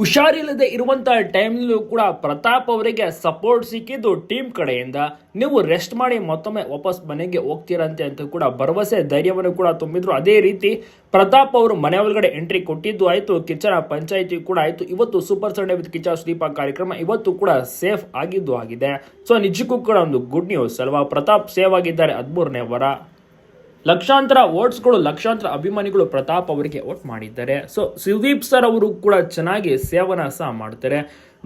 ಹುಷಾರಿಲ್ಲದೆ ಇರುವಂತಹ ಟೈಮ್ನಲ್ಲೂ ಕೂಡ ಪ್ರತಾಪ್ ಅವರಿಗೆ ಸಪೋರ್ಟ್ ಸಿಕ್ಕಿದ್ದು ಟೀಮ್ ಕಡೆಯಿಂದ. ನೀವು ರೆಸ್ಟ್ ಮಾಡಿ ಮತ್ತೊಮ್ಮೆ ವಾಪಸ್ ಮನೆಗೆ ಹೋಗ್ತೀರಂತೆ ಅಂತ ಕೂಡ ಭರವಸೆ, ಧೈರ್ಯವನ್ನು ಕೂಡ ತುಂಬಿದ್ರು. ಅದೇ ರೀತಿ ಪ್ರತಾಪ್ ಅವರು ಮನೆ ಒಳಗಡೆ ಎಂಟ್ರಿ ಕೊಟ್ಟಿದ್ದು ಆಯಿತು ಕಿಚ್ಚನ ಪಂಚಾಯಿತಿ ಕೂಡ ಆಯಿತು. ಇವತ್ತು super Sunday with Kiccha Sudeep ಕಾರ್ಯಕ್ರಮ ಇವತ್ತು ಕೂಡ ಸೇಫ್ ಆಗಿದ್ದು ಆಗಿದೆ. ಸೊ ನಿಜಕ್ಕೂ ಕೂಡ ಒಂದು ಗುಡ್ ನ್ಯೂಸ್ ಅಲ್ವಾ? ಪ್ರತಾಪ್ ಸೇವ್ ಆಗಿದ್ದಾರೆ ಹದಿಮೂರನೇ ವರ. ಲಕ್ಷಾಂತರ ವೋಟ್ಸ್ಗಳು, ಲಕ್ಷಾಂತರ ಅಭಿಮಾನಿಗಳು ಪ್ರತಾಪ್ ಅವರಿಗೆ ವೋಟ್ ಮಾಡಿದ್ದಾರೆ. ಸೊ ಸುದೀಪ್ ಸರ್ ಅವರು ಕೂಡ ಚೆನ್ನಾಗಿ ಸೇವನ ಸಹ ಮಾಡ್ತಾರೆ.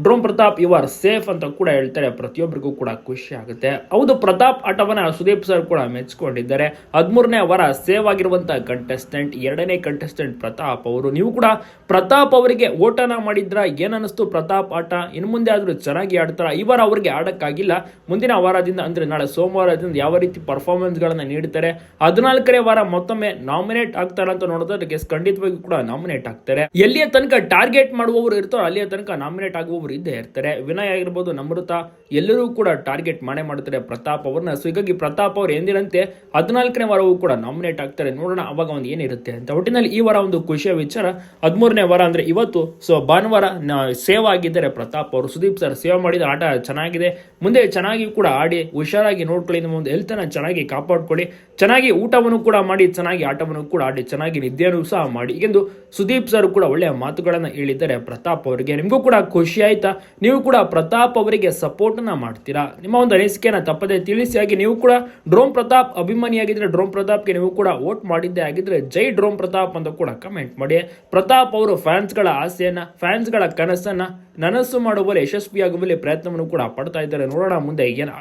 Drone Pratap you are safe ಅಂತ ಕೂಡ ಹೇಳ್ತಾರೆ. ಪ್ರತಿಯೊಬ್ಬರಿಗೂ ಕೂಡ ಖುಷಿ ಆಗುತ್ತೆ. ಹೌದು, ಪ್ರತಾಪ್ ಆಟವನ್ನ ಸುದೀಪ್ ಸರ್ ಕೂಡ ಮೆಚ್ಕೊಂಡಿದ್ದಾರೆ. ಹದಿಮೂರನೇ ವಾರ ಸೇವ್ ಆಗಿರುವಂತಹ ಕಂಟೆಸ್ಟೆಂಟ್ ಎರಡನೇ ಕಂಟೆಸ್ಟೆಂಟ್ ಪ್ರತಾಪ್ ಅವರು. ನೀವು ಕೂಡ ಪ್ರತಾಪ್ ಅವರಿಗೆ ಓಟನ ಮಾಡಿದ್ರ, ಏನನ್ನಿಸ್ತು ಪ್ರತಾಪ್ ಆಟ? ಇನ್ನು ಮುಂದೆ ಆದ್ರೂ ಚೆನ್ನಾಗಿ ಆಡ್ತಾರ? ಈ ವಾರ ಅವರಿಗೆ ಆಡಕ್ಕಾಗಿಲ್ಲ. ಮುಂದಿನ ವಾರದಿಂದ, ಅಂದ್ರೆ ನಾಳೆ ಸೋಮವಾರದಿಂದ ಯಾವ ರೀತಿ ಪರ್ಫಾರ್ಮೆನ್ಸ್ ಗಳನ್ನ ನೀಡ್ತಾರೆ? ಹದಿನಾಲ್ಕನೇ ವಾರ ಮತ್ತೊಮ್ಮೆ ನಾಮಿನೇಟ್ ಆಗ್ತಾರೆ ಅಂತ ನೋಡೋದಕ್ಕೆ ಖಂಡಿತವಾಗಿ ಕೂಡ ನಾಮಿನೇಟ್ ಆಗ್ತಾರೆ. ಎಲ್ಲಿಯ ತನಕ ಟಾರ್ಗೆಟ್ ಮಾಡುವವರು ಇರ್ತಾರೋ ಅಲ್ಲಿಯ ತನಕ ನಾಮಿನೇಟ್ ಆಗುವವರು ಇದ್ದೇ ಇರ್ತಾರೆ. ವಿನಯ್ ಆಗಿರ್ಬೋದು ನಮೃತ ಎಲ್ಲರೂ ಕೂಡ ಟಾರ್ಗೆಟ್ ಮಾಡೇ ಮಾಡ್ತಾರೆ ಪ್ರತಾಪ್ ಅವ್ರನ್ನ. ಸೊ ಹೀಗಾಗಿ ಪ್ರತಾಪ್ ಅವರು ಎಂದಿನಂತೆ ಹದಿನಾಲ್ಕನೇ ವಾರವೂ ಕೂಡ ನಾಮಿನೇಟ್ ಆಗ್ತಾರೆ. ನೋಡೋಣ ಅವಾಗ ಒಂದು ಏನಿರುತ್ತೆ ಅಂತ. ಒಟ್ಟಿನಲ್ಲಿ ಈ ವಾರ ಒಂದು ಖುಷಿಯ ವಿಚಾರ. ಹದಿಮೂರನೇ ವಾರ ಅಂದ್ರೆ ಇವತ್ತು ಸೊ ಭಾನುವಾರ ಸೇವ್ ಆಗಿದ್ದಾರೆ ಪ್ರತಾಪ್ ಅವರು. ಸುದೀಪ್ ಸರ್ ಸೇವ್ ಮಾಡಿದ ಆಟ ಚೆನ್ನಾಗಿದೆ. ಮುಂದೆ ಚೆನ್ನಾಗಿ ಕೂಡ ಆಡಿ, ಹುಷಾರಾಗಿ ನೋಡ್ಕೊಳ್ಳಿ. ನಿಮ್ಮ ಒಂದು ಹೆಲ್ತನ್ನು ಚೆನ್ನಾಗಿ ಕಾಪಾಡ್ಕೊಳ್ಳಿ. ಚೆನ್ನಾಗಿ ಊಟವನ್ನು ಕೂಡ ಮಾಡಿ, ಚೆನ್ನಾಗಿ ಆಟವನ್ನು ಕೂಡ ಆಡಿ, ಚೆನ್ನಾಗಿ ನಿದ್ದೆಯನ್ನು ಸಹ ಮಾಡಿ ಎಂದು ಸುದೀಪ್ ಸರ್ ಕೂಡ ಒಳ್ಳೆಯ ಮಾತುಗಳನ್ನು ಹೇಳಿದ್ದಾರೆ ಪ್ರತಾಪ್ ಅವರಿಗೆ. ನಿಮಗೂ ಕೂಡ ಖುಷಿ ಆಯ್ತಾ? ನೀವು ಕೂಡ ಪ್ರತಾಪ್ ಅವರಿಗೆ ಸಪೋರ್ಟನ್ನು ಮಾಡ್ತೀರಾ? ನಿಮ್ಮ ಒಂದು ಅನಿಸಿಕೆನ ತಪ್ಪದೆ ತಿಳಿಸಿ, ಹಾಗೆ ನೀವು ಕೂಡ ಡ್ರೋಮ್ ಪ್ರತಾಪ್ ಅಭಿಮಾನಿಯಾಗಿದ್ರೆ ಡ್ರೋಮ್ ಪ್ರತಾಪ್ಗೆ ನೀವು ಕೂಡ ವೋಟ್ ಮಾಡಿದ್ದೇ ಆಗಿದ್ರೆ ಜೈ ಡ್ರೋಮ್ ಪ್ರತಾಪ್ ಅಂತ ಕೂಡ ಕಮೆಂಟ್ ಮಾಡಿ. ಪ್ರತಾಪ್ ಅವರು ಫ್ಯಾನ್ಸ್ಗಳ ಆಸೆಯನ್ನ, ಫ್ಯಾನ್ಸ್ಗಳ ಕನಸನ್ನ, ನನಸು ಮಾಡುವಲ್ಲಿ ಯಶಸ್ವಿಯಾಗುವಲ್ಲಿ ಪ್ರಯತ್ನವನ್ನು ಕೂಡ ಪಡ್ತಾ ಇದ್ದಾರೆ. ನೋಡೋಣ ಮುಂದೆ ಏನು